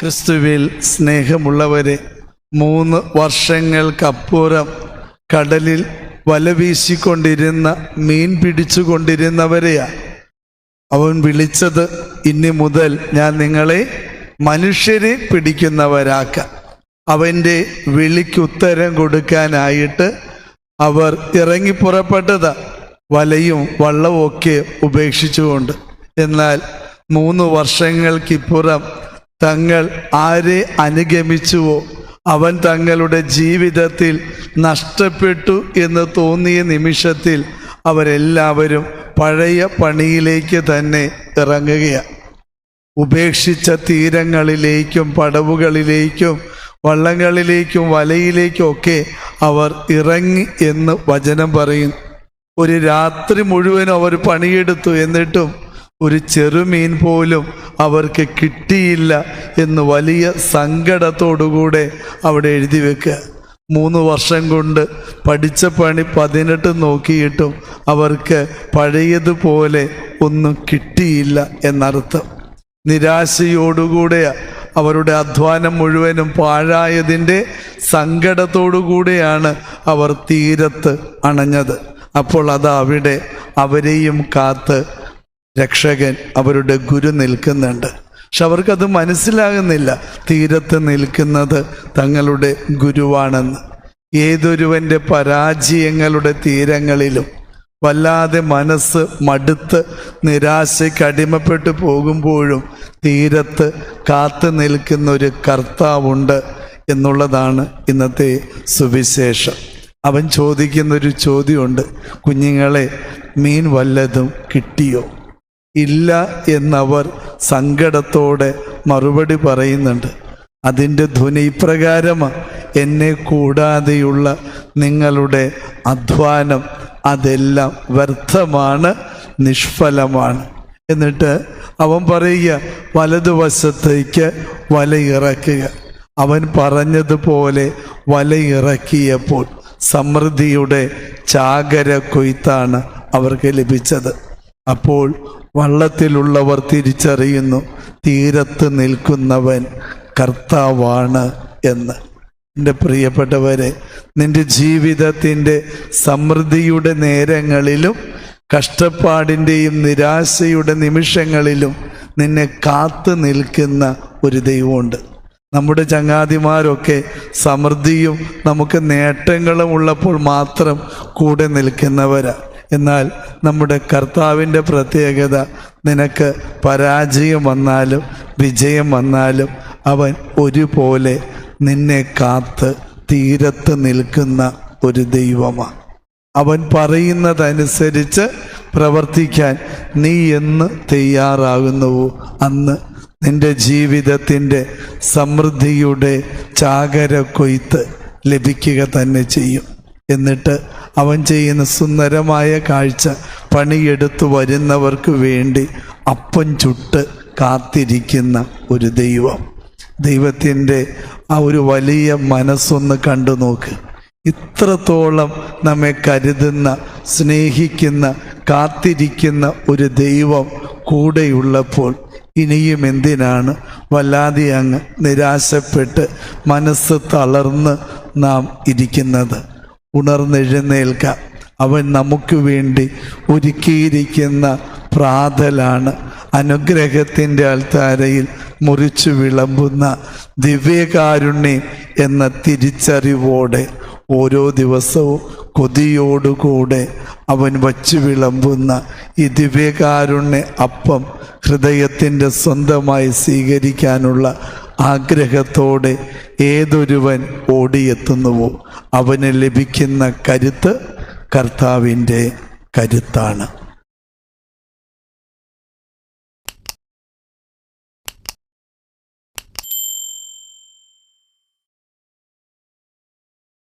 ക്രിസ്തുവിൽ സ്നേഹമുള്ളവരെ മൂന്ന് വർഷങ്ങൾക്കപ്പുറം കടലിൽ വല വീശിക്കൊണ്ടിരുന്ന മീൻ പിടിച്ചുകൊണ്ടിരുന്നവരെയാ. അവൻ വിളിച്ചത് ഇനി മുതൽ ഞാൻ നിങ്ങളെ മനുഷ്യരെ പിടിക്കുന്നവരാക്ക. അവന്റെ വിളിക്കുത്തരം കൊടുക്കാനായിട്ട് അവർ ഇറങ്ങി പുറപ്പെട്ടത്. വലയും വള്ളവും ഒക്കെ ഉപേക്ഷിച്ചുകൊണ്ട്. എന്നാൽ മൂന്ന് വർഷങ്ങൾക്കിപ്പുറം തങ്ങൾ ആരെ അനുഗമിച്ചുവോ? അവൻ തങ്ങളുടെ ജീവിതത്തിൽ നഷ്ടപ്പെട്ടു എന്ന് തോന്നിയ നിമിഷത്തിൽ അവരെല്ലാവരും പഴയ പണിയിലേക്ക് തന്നെ ഇറങ്ങുകയാണ്. ഉപേക്ഷിച്ച തീരങ്ങളിലേക്കും പടവുകളിലേക്കും വള്ളങ്ങളിലേക്കും വലയിലേക്കും ഒക്കെ അവർ ഇറങ്ങി എന്ന് വചനം പറയും ഒരു രാത്രി മുഴുവനും അവർ പണിയെടുത്തു എന്നിട്ടും ഒരു ചെറുമീൻ പോലും അവർക്ക് കിട്ടിയില്ല എന്ന് വലിയ സങ്കടത്തോടുകൂടെ അവിടെ എഴുതി വെക്കുക. മൂന്ന് വർഷം കൊണ്ട് പഠിച്ച പണി പതിനെട്ട് നോക്കിയിട്ടും അവർക്ക് പഴയതുപോലെ ഒന്നും കിട്ടിയില്ല എന്നർത്ഥം. നിരാശയോടുകൂടെ അവരുടെ അധ്വാനം മുഴുവനും പാഴായതിന്റെ സങ്കടത്തോടുകൂടെയാണ് അവർ തീരത്ത് അണഞ്ഞത്. അപ്പോൾ അത് അവിടെ അവരെയും കാത്ത് രക്ഷകൻ അവരുടെ ഗുരു നിൽക്കുന്നുണ്ട്. പക്ഷെ അവർക്കത് മനസ്സിലാകുന്നില്ല. തീരത്ത് നിൽക്കുന്നത് തങ്ങളുടെ ഗുരുവാണെന്ന്. ഏതൊരുവന്റെ പരാജയങ്ങളുടെ തീരങ്ങളിലും വല്ലാതെ മനസ്സ് മടുത്ത് നിരാശയ്ക്ക് അടിമപ്പെട്ടു പോകുമ്പോഴും തീരത്ത് കാത്തു നിൽക്കുന്ന ഒരു കർത്താവുണ്ട് എന്നുള്ളതാണ് ഇന്നത്തെ സുവിശേഷം. അവൻ ചോദിക്കുന്നൊരു ചോദ്യമുണ്ട്. കുഞ്ഞുങ്ങളെ മീൻ വല്ലതും കിട്ടിയോ? ഇല്ല എന്നവർ സങ്കടത്തോടെ മറുപടി പറയുന്നുണ്ട്. അതിന്റെ ധ്വനി ഇപ്രകാരമാണ് എന്നെ കൂടാതെയുള്ള നിങ്ങളുടെ അധ്വാനം അതെല്ലാം വ്യർത്ഥമാണ് നിഷ്ഫലമാണ്. എന്നിട്ട് അവൻ പറയുക വലതുവശത്തേക്ക് വലയിറക്കുക. അവൻ പറഞ്ഞതുപോലെ വലയിറക്കിയപ്പോൾ സമൃദ്ധിയുടെ ചാകര കൊയ്ത്താണ് അവർക്ക് ലഭിച്ചത്. അപ്പോൾ വള്ളത്തിലുള്ളവർ തിരിച്ചറിയുന്നു തീരത്ത് നിൽക്കുന്നവൻ കർത്താവാണ് എന്ന്. എന്റെ പ്രിയപ്പെട്ടവരെ നിന്റെ ജീവിതത്തിന്റെ സമൃദ്ധിയുടെ നേരങ്ങളിലും കഷ്ടപ്പാടിന്റെയും നിരാശയുടെ നിമിഷങ്ങളിലും നിന്നെ കാത്തു നിൽക്കുന്ന ഒരു ദൈവമുണ്ട്. നമ്മുടെ ചങ്ങാതിമാരൊക്കെ സമൃദ്ധിയും നമുക്ക് നേട്ടങ്ങളും ഉള്ളപ്പോൾ മാത്രം കൂടെ നിൽക്കുന്നവരാ. എന്നാൽ നമ്മുടെ കർത്താവിന്റെ പ്രത്യേകത നിനക്ക് പരാജയം വന്നാലും വിജയം വന്നാലും അവൻ ഒരുപോലെ നിന്നെ കാത്ത് തീരത്ത് നിൽക്കുന്ന ഒരു ദൈവമാണ് അവൻ പറയുന്നതനുസരിച്ച് പ്രവർത്തിക്കാൻ നീ എന്ന് തയ്യാറാകുന്നുവോ? അന്ന് നിന്റെ ജീവിതത്തിന്റെ സമൃദ്ധിയുടെ ചാകര കൊയ്ത്ത് ലഭിക്കുക തന്നെ ചെയ്യും. എന്നിട്ട് അവൻ ചെയ്യുന്ന സുന്ദരമായ കാഴ്ച പണിയെടുത്തു വരുന്നവർക്ക് വേണ്ടി അപ്പം ചുട്ട് കാത്തിരിക്കുന്ന ഒരു ദൈവം. ദൈവത്തിന്റെ ആ ഒരു വലിയ മനസ്സൊന്ന് കണ്ടു നോക്ക്. ഇത്രത്തോളം നമ്മെ കരുതുന്ന സ്നേഹിക്കുന്ന കാത്തിരിക്കുന്ന ഒരു ദൈവം കൂടെയുള്ളപ്പോൾ ഇനിയും എന്തിനാണ് വല്ലാതെ അങ്ങ് നിരാശപ്പെട്ട് മനസ്സ് തളർന്ന് നാം ഇരിക്കുന്നത്? ഉണർന്നെഴുന്നേൽക്കാം. അവൻ നമുക്ക് വേണ്ടി ഒരുക്കിയിരിക്കുന്ന പ്രാതലാണ്. അനുഗ്രഹത്തിന്റെ അൽത്താരയിൽ മുറിച്ചു വിളമ്പുന്ന ദിവ്യകാരുണ്യം എന്ന തിരിച്ചറിവോടെ ഓരോ ദിവസവും കൊതിയോടുകൂടെ അവൻ വച്ചു വിളമ്പുന്ന ഈ ദിവ്യകാരുണ്യ അപ്പം ഹൃദയത്തിന്റെ സ്വന്തമായി സ്വീകരിക്കാനുള്ള ആഗ്രഹത്തോടെ ഏതൊരുവൻ ഓടിയെത്തുന്നുവോ അവന് ലഭിക്കുന്ന കരുത്ത് കർത്താവിന്റെ കരുത്താണ്.